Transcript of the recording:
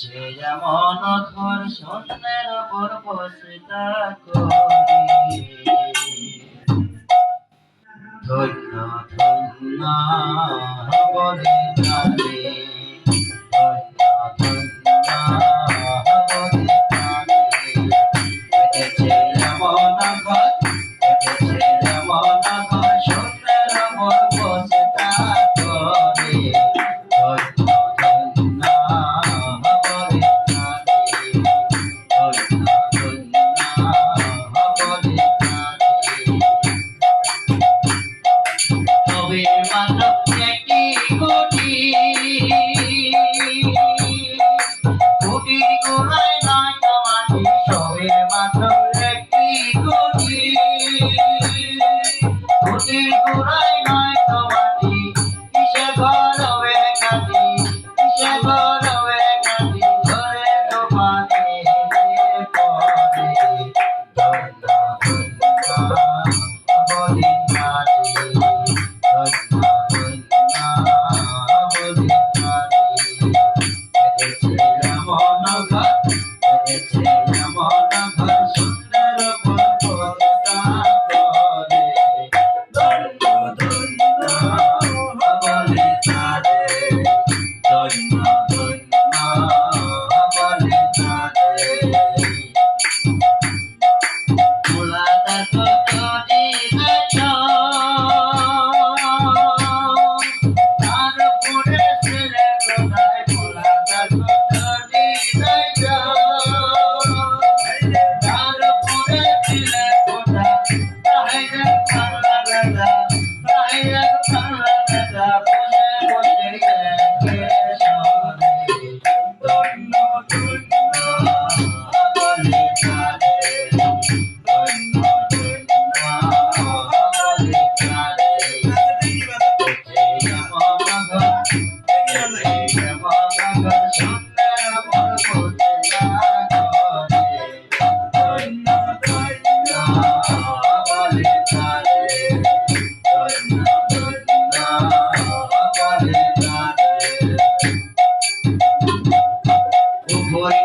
যে যেমন ঘর শূন্যের ওপর বসিতা করি। ধন্য ধন্য বলে পুরাই নয় তোমারি কিসে ঘর কাটি কিসে ঘর